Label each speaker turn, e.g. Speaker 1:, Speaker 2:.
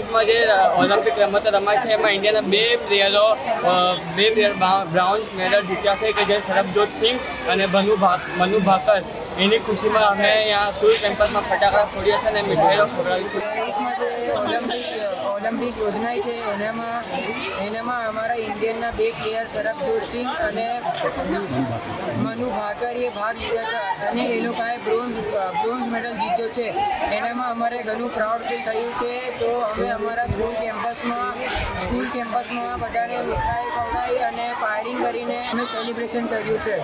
Speaker 1: સ્કૂલમાં જે ઓલિમ્પિક રમતો રમાય છે એમાં ઇન્ડિયાના બે પ્લેયરો બે પ્લેયર બ્રાઉન્ઝ મેડલ જીત્યા છે, કે જે સરબજોત સિંહ અને ભનુ મનુ ભાકર. એની ખુશીમાં અમે અહીંયા સ્કૂલ કેમ્પસમાં ફટાકડા ફોડ્યા છે અને મીઠાઈઓ ખવડાવી છે.
Speaker 2: પેરિસમાં જે ઓલિમ્પિક ઓલિમ્પિક યોજનાય છે, એનામાં એનામાં અમારા ઇન્ડિયનના બે પ્લેયર સરબજોત સિંહ અને મનુ ભાકરીએ ભાગ લીધા હતા. અને એ લોકોએ બ્રોન્ઝ બ્રોન્ઝ મેડલ જીત્યો છે. એનામાં અમારે ઘણું પ્રાઉડ ફીલ થયું છે. તો અમે અમારા સ્કૂલ કેમ્પસમાં સ્કૂલ કેમ્પસમાં બધાને મીઠાઈ ખવડાવી અને ફાયરિંગ કરીને અમે સેલિબ્રેશન કર્યું છે.